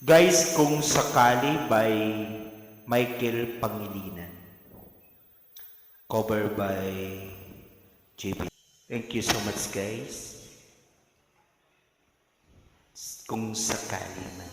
Guys, kung sakali by Michael Pangilinan. Cover by JB. Thank you so much guys. Kung sakali man.